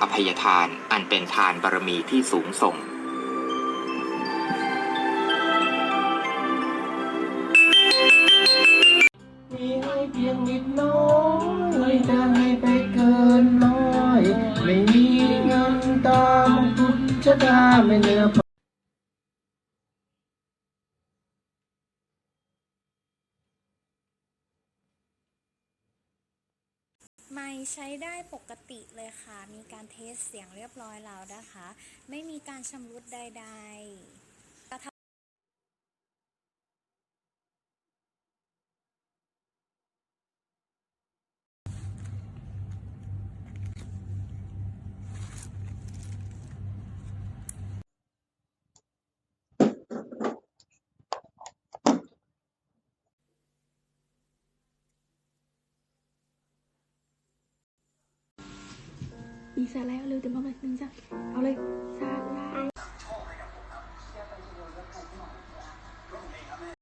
อภัยทานอันเป็นทานบารมีที่สูงส่ง มีให้เพียงนิดน้อยจะให้ไปเกินน้อย ไม่มีเงินตามพุทธชะตาไม่เหลือ ไม่ ใช้ได้ปกติเลยค่ะ มีการเทสเสียงเรียบร้อยแล้วนะคะ ไม่มีการชำรุดใด ๆ อีกสาแล้วเ